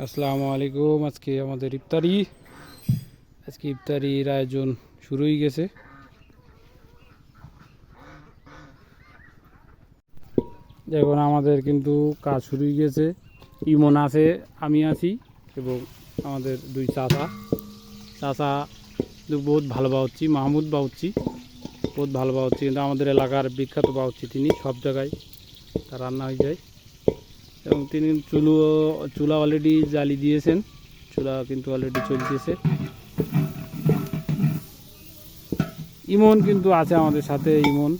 আসসালামু আলাইকুম। আজকে আমাদের ইফতারি। আজকে ইফতারির আয়োজন শুরু হয়ে গেছে। এখন আমাদের কিন্তু কাজ শুরু হয়ে গেছে। ইমন আছে, আমি আছি এবং আমাদের দুই চাচা। চাচা বহুত ভালো বাউচ্ছি মাহমুদ বাউচ্ছি বহুত ভালো বাউচ্ছি কিন্তু আমাদের এলাকার বিখ্যাত বাউচ্ছি তিনি। সব জায়গায় তার রান্না হয়ে যায়। এবং তিনি চুলো চুলা অলরেডি জ্বালি দিয়েছেন। চুলা কিন্তু অলরেডি চলতেছে। ইমন কিন্তু আছে আমাদের সাথে, ইমন।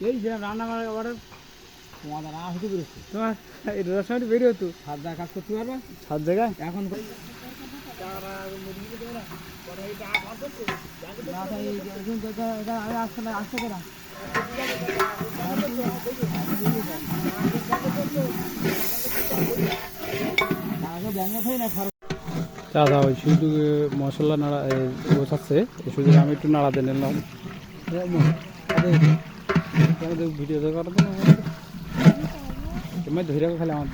এই যে রান্না করার অর্ডার তোমাদের না হতে পেরেছি তোমার এই রসমাটি বেরিয়ে হতো সাত কাজ করতে পারবে সাত জায়গায় এখন আসতে না আসতে কেনা ব্যাঙ্গে থাই না চাচা ওই শুধু মশলা নাড়া এ, শুধু আমি একটু নাড়াতে নিলাম। তোমাদের ভিডিও তো করা তো না তুমি ধরে খালি আমার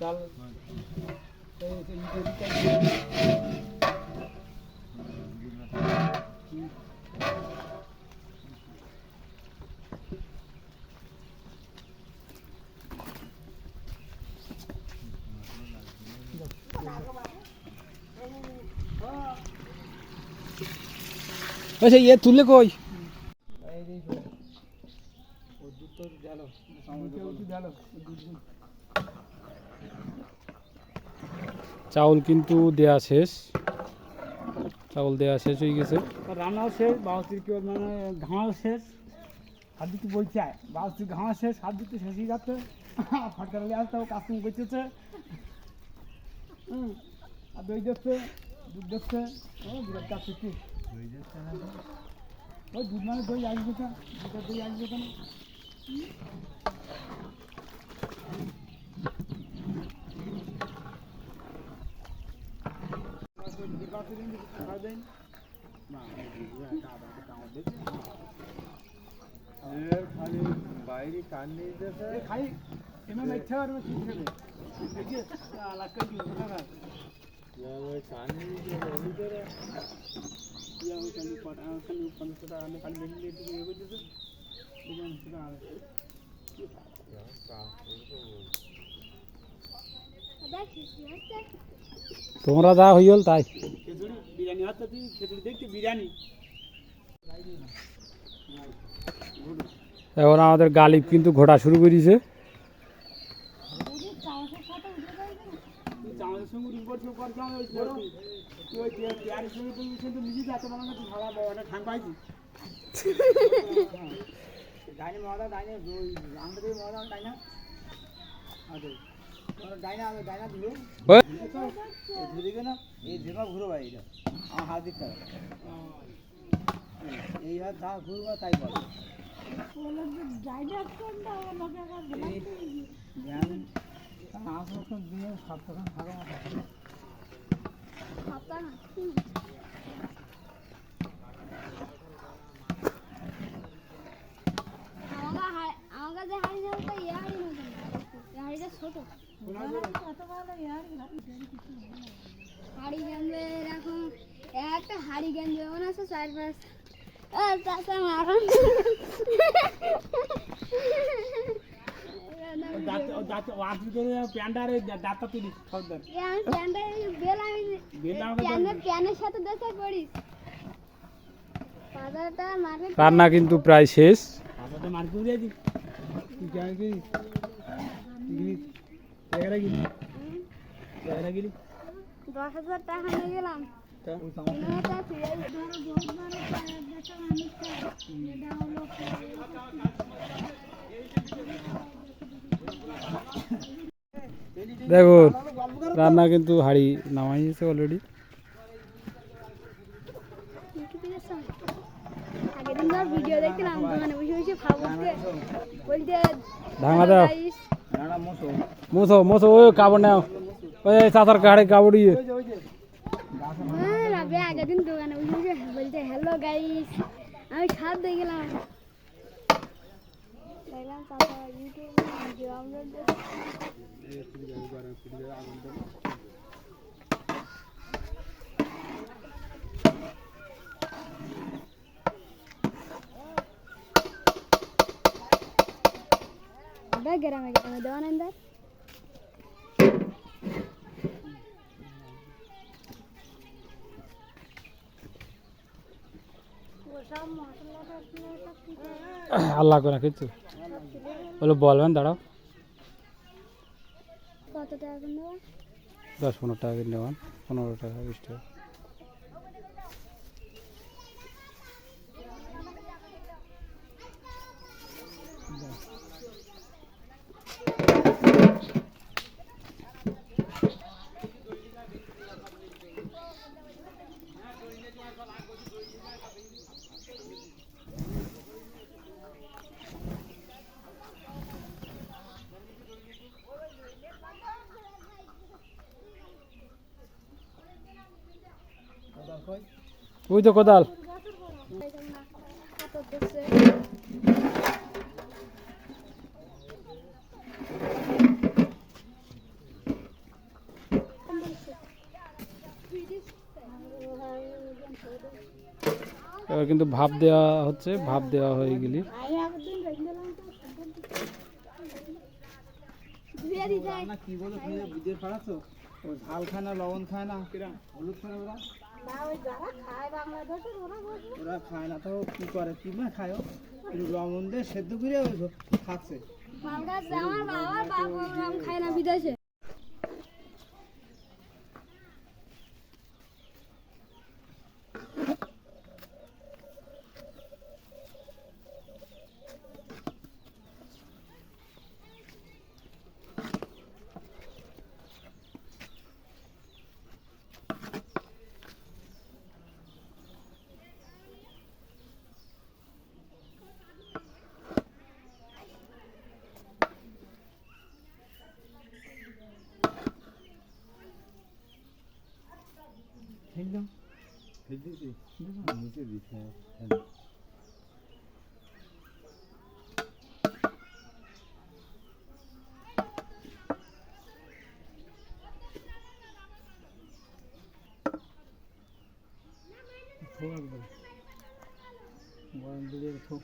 চাল আচ্ছা ইয়ে তুললে কই? চাউল কিন্তু দেয়া শেষ। চাউল দেয়া শেষ হয়ে গেছে। রান্নাও শেষ বাউসির কি মানে ঘামাও শেষ। হাত দিতে বলছে বাউসির ঘামা শেষ হাত দিতে শেষ হয়ে যাচ্ছে ফটকা আসতে কাস্টম করতেছে। হুম, আর দই দিচ্ছে, দুধ দিচ্ছে। ও বিরাট কাজ করছি ওই দুধ মানে দই আসবে দুধের দই আসবে কেন? বাইরে কান নিয়ে যেতে খাই এমন ইচ্ছা আর ঠিক থাকে দেখে আলাদা করে দিও না কান ইয়া ওই পঞ্চাশ টাকা আমি দিয়ে তোমরা যা হইল তাই। খেজুরি বিরিয়ানি হচ্ছে দেখছি বিরিয়ানি। এখন আমাদের গালিব কিন্তু ঘোড়া শুরু করেছে। ডাইনে মজা ডাইনে আমরা ডাইনা আচ্ছা। ডাইনা ডাইনা দিল ওই, ধরে না এই যেমা ঘুরো ভাই এটা আমার হাত দিতে হবে এই হাত যা ঘুরবো তাই বলো ধ্যান পাঁচ বছর দিনে সাত টাকা থাকা আমার কাছে হাড়ি নেই তো ইয়ে হাড়ি নতুন হাড়িটা ছোট হাড়ি গেঞ্জে এরকম একটা হাড়ি গেঞ্জ যেমন আছে চার পাঁচ আর চাচা মারণ দাঁত ও দাঁত ও আট ভিতরে প্যান্ডারে দাঁতটা তুলি সর্দার আমি প্যান্টটা বেল আমি বেল আমাকে প্যানের প্যানের সাথে দেখে পড়িস পাতাটা মারে রান্না কিন্তু প্রায় শেষ হাতাতে মার করে গেলি তুই গেলি জায়গাটা গেলি জায়গাটা গেলি দশ হাজার টাকা নিয়ে গেলাম দেখা রান্না কিন্তু হাড়ি নামাই অলরেডি আগের দিন ধর ভিডিও দেখছিলাম দোকানে বসে বসে খাবো বলতে ধাঙা দাও guys, নানা মশো মোছো মোছো ওই কাপড় নাও ওই চাতার কাড়ে কাপড় ইয়ে হ্যাঁ, রাবে আগের দিন দোকানে বসে বসে বলতে হ্যালো গাইস আমি খাদ দিয়ে গেলাম দেখলাম তারপর ইউটিউবে ভিডিও আপলোড গ্রামে গ্রামে দেওয়া নেন কিছু আল্লাহ করে কিছু। বলো বলবেন দাঁড়াও। কত টাকা দশ পনেরো টাকা নেওয়ান পনেরো টাকা বিশ টাকা। ওই তো কোদাল। কিন্তু ভাব দেওয়া হচ্ছে ভাব দেওয়া হয়ে গেলি। কি ঝাল খায় না, লবণ খায় না, হলুদ খায় না ওরা খায় না তো কি করে? কি না খায়? লবণ দিয়ে সেদ্ধ করে খাচ্ছে। বাংলাদেশ বাবা বাবা খায় না বিদেশে। নিচে দিচ্ছে থোক একদম গরম দিলে থোক